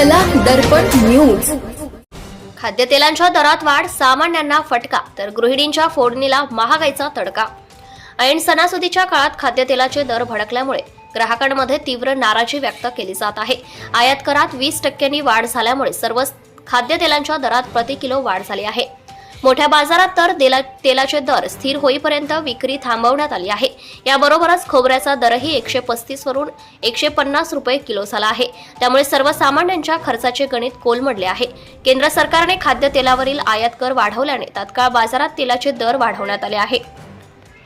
दर्पण news. खाद्यतेलांच्या दरात वाढ सामान्यांना फटका तर गृहिणींच्या फोडणीला महागाईचा तडका. ऐन सणासुदीच्या काळात खाद्यतेलाचे दर भडकल्यामुळे ग्राहकांमध्ये तीव्र नाराजी व्यक्त केली जात आहे. आयात करात वीस टक्क्यांनी वाढ झाल्यामुळे सर्व खाद्यतेलांच्या दरात प्रति किलो वाढ झाली आहे. मोठ्या बाजारात तर तेला तेलाचे दर स्थिर होईपर्यंत विक्री थांबवण्यात आली आहे. याबरोबरच खोबऱ्याचा दरही एकशे पस्तीस वरून एकशे पन्नास रुपये किलो झाला आहे. त्यामुळे सर्वसामान्यांच्या खर्चाचे गणित कोलमडले आहे. केंद्र सरकारने खाद्यतेलावरील आयात कर वाढवल्याने तात्काळ बाजारात तेलाचे दर वाढवण्यात आले आहे.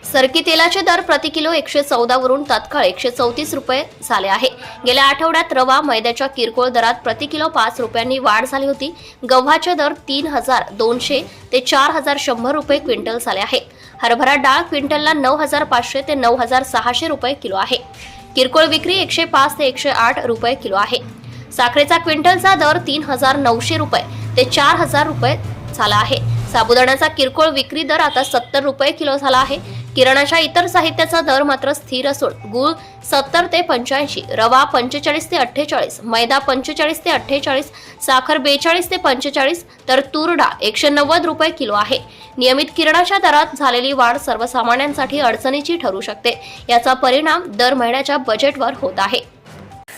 सरकी तेलाचे दर प्रति किलो एकशे चौदा वरून तात्काळ एकशे चौतीस रुपये झाले आहे. गेल्या आठवड्यात रवा मैद्याच्या किरकोळ दरात प्रति किलो पाच रुपयांनी वाढ झाली होती. गव्हाचे दर तीन हजार दोनशे ते चार हजार शंभर रुपये क्विंटल झाले आहे. हरभरा डाळ क्विंटलला नऊ हजार पाचशे ते नऊ हजार सहाशे रुपये किलो आहे. किरकोळ विक्री एकशे पाच ते एकशे आठ रुपये किलो आहे. साखरेचा क्विंटलचा दर तीन हजार नऊशे रुपये ते चार हजार रुपये झाला आहे. साबुदाण्याचा किरकोळ विक्री दर आता सत्तर रुपये किलो झाला आहे. किराणाच्या इतर साहित्याचा दर मात्र स्थिर असून गूळ सत्तर ते पंच्याऐंशी रवा पंचेचाळीस ते अठ्ठेचाळीस मैदा पंचेचाळीस ते अठ्ठेचाळीस साखर बेचाळीस ते पंचेचाळीस तर तुरडा एकशे नव्वद रुपये किलो आहे. नियमित किराणाच्या दरात झालेली वाढ सर्वसामान्यांसाठी अडचणीची ठरू शकते. याचा परिणाम दर महिन्याच्या बजेटवर होत आहे.